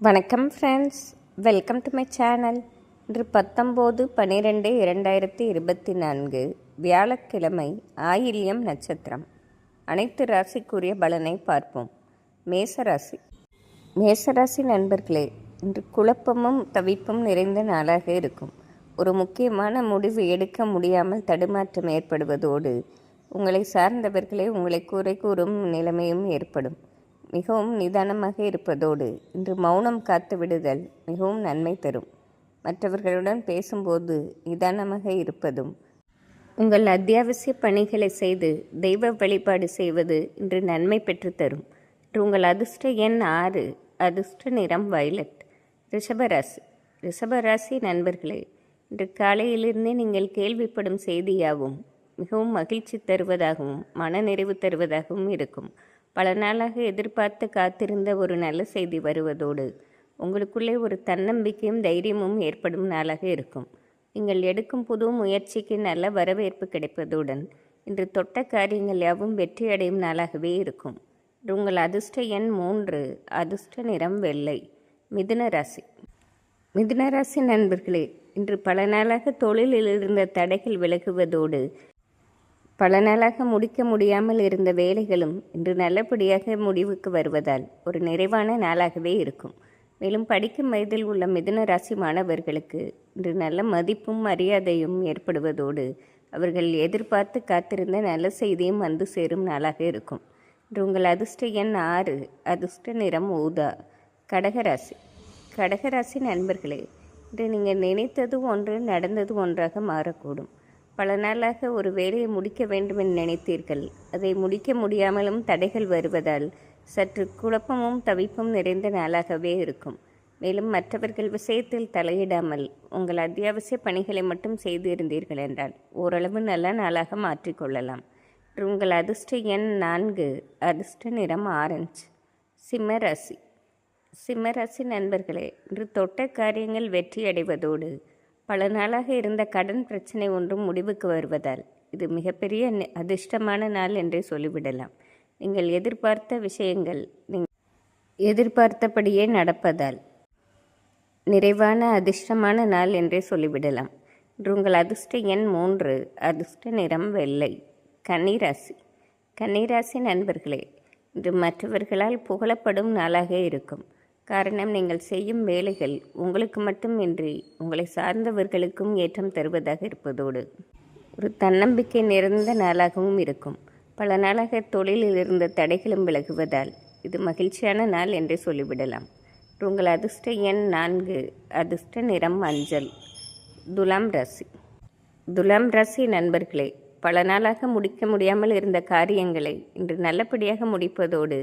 வணக்கம் friends welcome to my channel இன்று பத்தொம்போது பன்னிரெண்டு இரண்டாயிரத்தி இருபத்தி நான்கு வியாழக்கிழமை ஆயில்யம் நட்சத்திரம். அனைத்து ராசிக்குரிய பலனை பார்ப்போம். மேசராசி மேசராசி நண்பர்களே இன்று குழப்பமும் தவிப்பும் நிறைந்த நாளாக இருக்கும். ஒரு முக்கியமான முடிவு எடுக்க முடியாமல் தடுமாற்றம் ஏற்படுவதோடு உங்களை சார்ந்தவர்களே உங்களை குறை கூறும் நிலைமையும் ஏற்படும். மிகவும் நிதானமாக இருப்பதோடு இன்று மௌனம் காத்து விடுதல் மிகவும் நன்மை தரும். மற்றவர்களுடன் பேசும்போது நிதானமாக இருப்பதும் உங்கள் அத்தியாவசிய பணிகளை செய்து தெய்வ வழிபாடு செய்வது இன்று நன்மை பெற்று தரும். இன்று உங்கள் அதிர்ஷ்ட எண் ஆறு அதிர்ஷ்ட நிறம் வயலட் ரிஷபராசி ரிஷபராசி நண்பர்களே இன்று காலையிலிருந்தே நீங்கள் கேள்விப்படும் செய்தியாகவும் மிகவும் மகிழ்ச்சி தருவதாகவும் மனநிறைவு தருவதாகவும் இருக்கும். பல நாளாக எதிர்பார்த்து காத்திருந்த ஒரு நல்ல செய்தி வருவதோடு உங்களுக்குள்ளே ஒரு தன்னம்பிக்கையும் தைரியமும் ஏற்படும் நாளாக இருக்கும். நீங்கள் எடுக்கும் புது முயற்சிக்கு நல்ல வரவேற்பு கிடைப்பதுடன் இன்று தொட்ட காரியங்கள் யாவும் வெற்றியடையும் நாளாகவே இருக்கும். உங்கள் அதிர்ஷ்ட எண் மூன்று அதிர்ஷ்ட நிறம் வெள்ளை மிதுன ராசி. மிதுன ராசி நண்பர்களே இன்று பல நாளாக தொழிலில் இருந்த தடைகள் விலகுவதோடு பல நாளாக முடிக்க முடியாமல் இருந்த வேலைகளும் இன்று நல்லபடியாக முடிவுக்கு வருவதால் ஒரு நிறைவான நாளாகவே இருக்கும். மேலும் படிக்கும் வயதில் உள்ள மிதுன ராசி மாணவர்களுக்கு இன்று நல்ல மதிப்பும் மரியாதையும் ஏற்படுவதோடு அவர்கள் எதிர்பார்த்து காத்திருந்த நல்ல செய்தியும் வந்து சேரும் நாளாக இருக்கும். இன்று உங்கள் அதிர்ஷ்ட எண் ஆறு அதிர்ஷ்ட நிறம் ஊதா. கடகராசி கடகராசி நண்பர்களே இன்று நீங்கள் நினைத்தது ஒன்று நடந்தது ஒன்றாக மாறக்கூடும். பல நாளாக ஒரு வேலையை முடிக்க வேண்டும் என்று நினைத்தீர்கள். அதை முடிக்க முடியாமலும் தடைகள் வருவதால் சற்று குழப்பமும் தவிப்பும் நிறைந்த நாளாகவே இருக்கும். மேலும் மற்றவர்கள் விஷயத்தில் தலையிடாமல் உங்கள் அத்தியாவசிய பணிகளை மட்டும் செய்து இருந்தீர்கள் என்றால் ஓரளவு நல்ல நாளாக மாற்றிக்கொள்ளலாம் உங்கள் அதிர்ஷ்ட எண் நான்கு அதிர்ஷ்ட நிறம் ஆரஞ்சு. சிம்மராசி சிம்மராசி நண்பர்களே இன்று தொட்ட காரியங்கள் வெற்றி அடைவதோடு பல நாளாக இருந்த கடன் பிரச்சனை ஒன்றும் முடிவுக்கு வருவதால் இது மிகப்பெரிய நி- அதிர்ஷ்டமான நாள் என்றே சொல்லிவிடலாம். நீங்கள் எதிர்பார்த்த விஷயங்கள் நீங்கள் எதிர்பார்த்தபடியே நடப்பதால் நிறைவான அதிர்ஷ்டமான நாள் என்றே சொல்லிவிடலாம். இன்று உங்கள் அதிர்ஷ்ட எண் மூன்று அதிர்ஷ்ட நிறம் வெள்ளை கன்னிராசி கன்னிராசி நண்பர்களே இன்று மற்றவர்களால் புகழப்படும் நாளாக இருக்கும். காரணம் நீங்கள் செய்யும் வேலைகள் உங்களுக்கு மட்டுமின்றி உங்களை சார்ந்தவர்களுக்கும் ஏற்றம் தருவதாக இருப்பதோடு ஒரு தன்னம்பிக்கை நிறைந்த நாளாகவும் இருக்கும். பல நாளாக தொழிலில் இருந்த தடைகளும் விலகுவதால் இது மகிழ்ச்சியான நாள் என்றே சொல்லிவிடலாம். உங்கள் அதிர்ஷ்ட எண் நான்கு அதிர்ஷ்ட நிறம் மஞ்சள் துலாம் ராசி. துலாம் ராசி நண்பர்களே பல நாளாக முடிக்க முடியாமல் இருந்த காரியங்களை இன்று நல்லபடியாக முடிப்பதோடு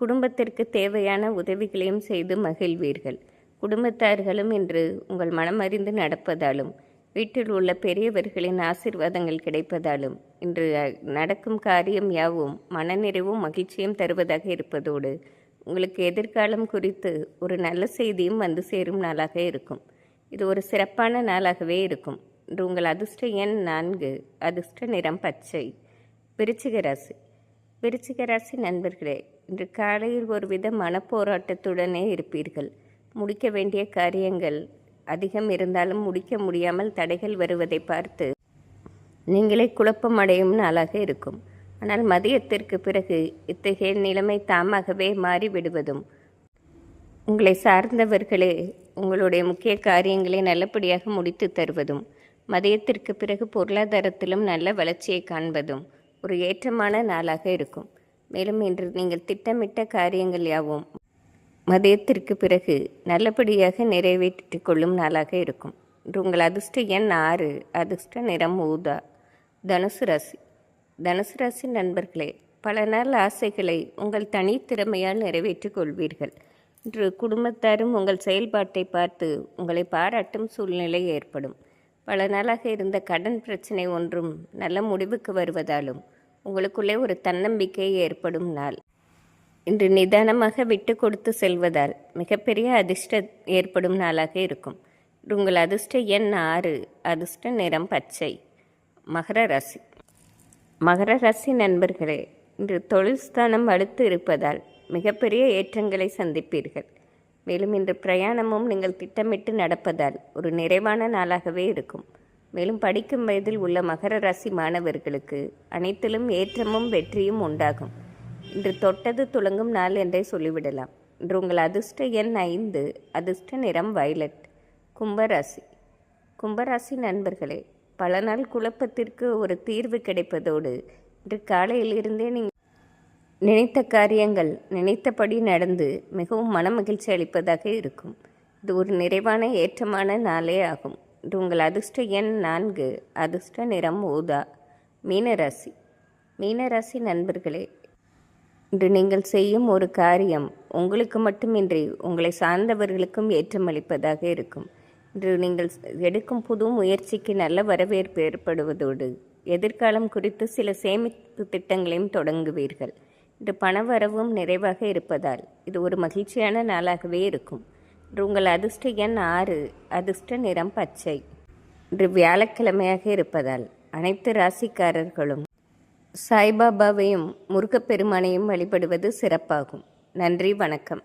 குடும்பத்திற்கு தேவையான உதவிகளையும் செய்து மகிழ்வீர்கள். குடும்பத்தார்களும் இன்று உங்கள் மனம் அறிந்து நடப்பதாலும் வீட்டில் உள்ள பெரியவர்களின் ஆசீர்வாதங்கள் கிடைப்பதாலும் இன்று நடக்கும் காரியம் யாவும் மனநிறைவும் மகிழ்ச்சியும் தருவதாக இருப்பதோடு உங்களுக்கு எதிர்காலம் குறித்து ஒரு நல்ல செய்தியும் வந்து சேரும் நாளாக இருக்கும். இது ஒரு சிறப்பான நாளாகவே இருக்கும். இன்று உங்கள் அதிர்ஷ்ட எண் நான்கு அதிர்ஷ்ட நிறம் பச்சை. விருச்சிக ராசி. விருச்சிக ராசி நண்பர்களே இன்று காலையில் ஒருவித மனப்போராட்டத்துடனே இருப்பீர்கள். முடிக்க வேண்டிய காரியங்கள் அதிகம் இருந்தாலும் முடிக்க முடியாமல் தடைகள் வருவதை பார்த்து நீங்களே குழப்பம் அடையும் நாளாக இருக்கும். ஆனால் மதியத்திற்கு பிறகு இத்தகைய நிலைமை தாமாகவே மாறிவிடுவதும் உங்களை சார்ந்தவர்களே உங்களுடைய முக்கிய காரியங்களை நல்லபடியாக முடித்து தருவதும் மதியத்திற்கு பிறகு பொருளாதாரத்திலும் நல்ல வளர்ச்சியை காண்பதும் ஒரு ஏற்றமான நாளாக இருக்கும். மேலும் இன்று நீங்கள் திட்டமிட்ட காரியங்கள் யாவும் மதியத்திற்கு பிறகு நல்லபடியாக நிறைவேற்றிக் கொள்ளும் நாளாக இருக்கும். இன்று உங்கள் அதிர்ஷ்ட எண் ஆறு அதிர்ஷ்ட நிறம் ஊதா தனுசு ராசி. தனுசு ராசி நண்பர்களே பல நாள் ஆசைகளை உங்கள் தனித்திறமையால் நிறைவேற்றிக் கொள்வீர்கள். இன்று குடும்பத்தாரும் உங்கள் செயல்பாட்டை பார்த்து உங்களை பாராட்டும் சூழ்நிலை ஏற்படும். பல நாளாக இருந்த கடன் பிரச்சனை ஒன்றும் நல்ல முடிவுக்கு வருவதாலும் உங்களுக்குள்ளே ஒரு தன்னம்பிக்கை ஏற்படும் நாள். இன்று நிதானமாக விட்டு கொடுத்து செல்வதால் மிகப்பெரிய அதிர்ஷ்ட ஏற்படும் நாளாக இருக்கும். உங்கள் அதிர்ஷ்ட எண் ஆறு அதிர்ஷ்ட நிறம் பச்சை. மகர ராசி. மகர ராசி நண்பர்களே இன்று தொழில் ஸ்தானம் அடுத்து இருப்பதால் மிகப்பெரிய ஏற்றங்களை சந்திப்பீர்கள். மேலும் இன்று பிரயாணமும் நீங்கள் திட்டமிட்டு நடப்பதால் ஒரு நிறைவான நாளாகவே இருக்கும். மேலும் படிக்கும் வயதில் உள்ள மகர ராசி மாணவர்களுக்கு அனைத்திலும் ஏற்றமும் வெற்றியும் உண்டாகும். இன்று தொட்டது துளங்கும் நாள் என்றே சொல்லிவிடலாம். இன்று உங்கள் அதிர்ஷ்ட எண் ஐந்து அதிர்ஷ்ட நிறம் வயலட் கும்பராசி. கும்பராசி நண்பர்களே பல நாள் குழப்பத்திற்கு ஒரு தீர்வு கிடைப்பதோடு இன்று காலையிலிருந்தே நீங்கள் நினைத்த காரியங்கள் நினைத்தபடி நடந்து மிகவும் மனமகிழ்ச்சி அளிப்பதாக இருக்கும். இது ஒரு நிறைவான ஏற்றமான நாளே ஆகும். இது உங்கள் அதிர்ஷ்ட எண் நான்கு அதிர்ஷ்ட நிறம் ஊதா மீனராசி. மீனராசி நண்பர்களே இன்று நீங்கள் செய்யும் ஒரு காரியம் உங்களுக்கு மட்டுமின்றி உங்களை சார்ந்தவர்களுக்கும் ஏற்றமளிப்பதாக இருக்கும். இன்று நீங்கள் எடுக்கும் புது முயற்சிக்கு நல்ல வரவேற்பு ஏற்படுவதோடு எதிர்காலம் குறித்து சில சேமிப்பு திட்டங்களையும் தொடங்குவீர்கள். இன்று பணவரவும் நிறைவாக இருப்பதால் இது ஒரு மகிழ்ச்சியான நாளாகவே இருக்கும். உங்கள் அதிர்ஷ்ட எண் ஆறு அதிர்ஷ்ட நிறம் பச்சை. இன்று வியாழக்கிழமையாக இருப்பதால் அனைத்து ராசிக்காரர்களும் சாய்பாபாவையும் முருகப்பெருமானையும் வழிபடுவது சிறப்பாகும். நன்றி வணக்கம்.